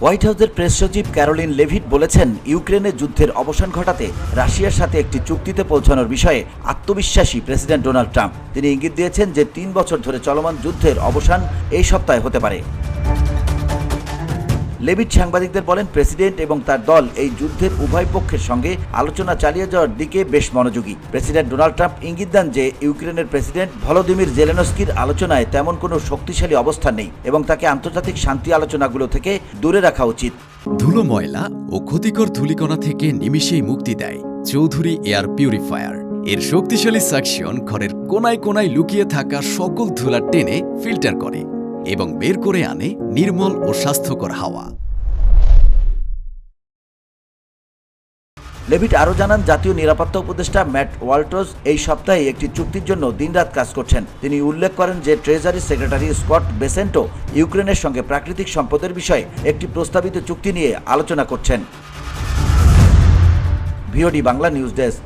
White হাউসের press সচিব Karoline Leavitt বলেছেন, ইউক্রেনে যুদ্ধের অবসান ঘটাতে রাশিয়ার সাথে একটি চুক্তিতে পৌঁছানোর বিষয়ে আত্মবিশ্বাসী প্রেসিডেন্ট ডোনাল্ড ট্রাম্প। তিনি ইঙ্গিত দিয়েছেন যে, তিন বছর ধরে চলমান যুদ্ধের অবসান এই সপ্তাহে হতে পারে। লেভিট সাংবাদিকদের বলেন, প্রেসিডেন্ট এবং তার দল এই যুদ্ধের উভয় পক্ষের সঙ্গে আলোচনা চালিয়ে যাওয়ার দিকে বেশ মনোযোগী। প্রেসিডেন্ট ডোনাল্ড ট্রাম্প ইঙ্গিত দেন যে, ইউক্রেনের প্রেসিডেন্ট ভলোদিমির জেলেনস্কির আলোচনায় তেমন কোনো শক্তিশালী অবস্থান নেই এবং তাকে আন্তর্জাতিক শান্তি আলোচনাগুলো থেকে দূরে রাখা উচিত। ধুলো ময়লা ও ক্ষতিকর ধুলিকণা থেকে নিমিষেই মুক্তি দেয় চৌধুরী এয়ার পিউরিফায়ার। এর শক্তিশালী সাকশন ঘরের কোনায় কোনায় লুকিয়ে থাকা সকল ধুলা টেনে ফিল্টার করে। এবং বের করে আনে নির্মল ও স্বাস্থ্যকর হাওয়া। লেভিট আরও জানান, জাতীয় নিরাপত্তা উপদেষ্টা ম্যাট ওয়াল্টজ এই সপ্তাহে একটি চুক্তির জন্য দিনরাত কাজ করছেন। তিনি উল্লেখ করেন যে ট্রেজারি সেক্রেটারি স্কট বেসেন্টো ইউক্রেনের সঙ্গে প্রাকৃতিক সম্পদের বিষয়ে একটি প্রস্তাবিত চুক্তি নিয়ে আলোচনা করছেন। VOD Bangla news desk.